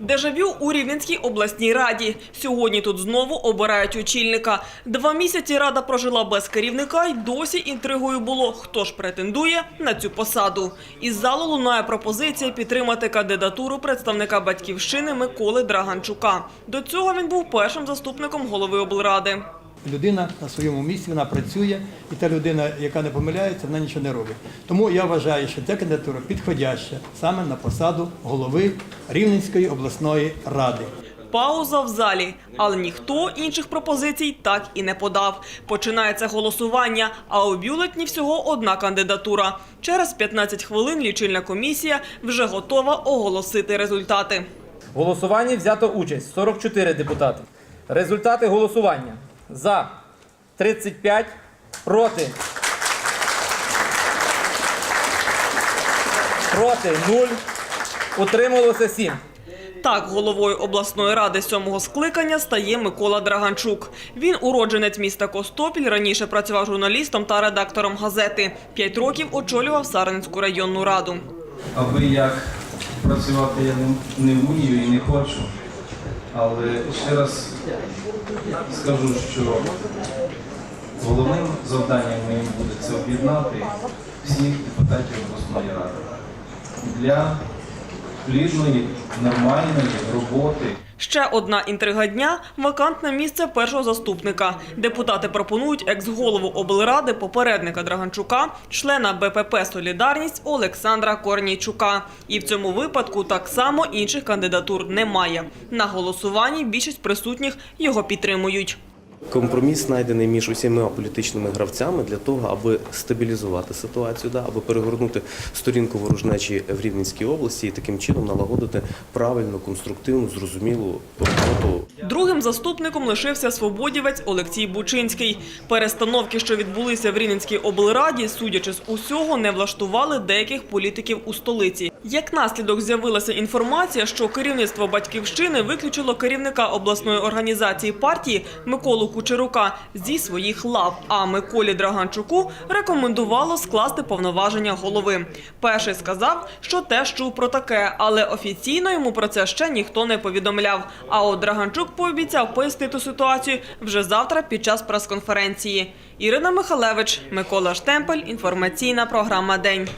Дежавю у Рівненській обласній раді. Сьогодні тут знову обирають очільника. Два місяці рада прожила без керівника й досі інтригою було, хто ж претендує на цю посаду. Із залу лунає пропозиція підтримати кандидатуру представника батьківщини Миколи Драганчука. До цього він був першим заступником голови облради. Людина на своєму місці, вона працює, і та людина, яка не помиляється, вона нічого не робить. Тому я вважаю, що ця кандидатура підходяща саме на посаду голови Рівненської обласної ради. Пауза в залі, але ніхто інших пропозицій так і не подав. Починається голосування, а у бюлетні всього одна кандидатура. Через 15 хвилин лічильна комісія вже готова оголосити результати. В голосуванні взято участь 44 депутати. Результати голосування за 35, проти. Проти 0, утрималося 7. Так, головою обласної ради сьомого скликання стає Микола Драганчук. Він уродженець міста Костопіль, раніше працював журналістом та редактором газети. П'ять років очолював Сарненську районну раду. Аби як працювати я не, не вмію і не хочу. Але ще раз скажу, що головним завданням моїм буде це об'єднати всіх депутатів обласної ради. Для плідної, нормальної роботи. Ще одна інтрига дня – вакантне місце першого заступника. Депутати пропонують екс-голову облради, попередника Драганчука, члена БПП «Солідарність» Олександра Корнійчука. І в цьому випадку так само інших кандидатур немає. На голосуванні більшість присутніх його підтримують. Компроміс знайдений між усіма політичними гравцями для того, аби стабілізувати ситуацію, да, аби перегорнути сторінку ворожнечі в Рівненській області і таким чином налагодити правильну, конструктивну, зрозумілу роботу Другим заступником лишився свободівець Олексій Бучинський. Перестановки, що відбулися в Рівненській облраді, судячи з усього, не влаштували деяких політиків у столиці. Як наслідок з'явилася інформація, що керівництво батьківщини виключило керівника обласної організації партії Миколу Кучерука зі своїх лав. А Миколі Драганчуку рекомендувало скласти повноваження голови. Перший сказав, що теж чув про таке, але офіційно йому про це ще ніхто не повідомляв. А от Драганчук пообіцяв пояснити ситуацію вже завтра під час прес-конференції. Ірина Михалевич, Микола Штемпель, інформаційна програма День.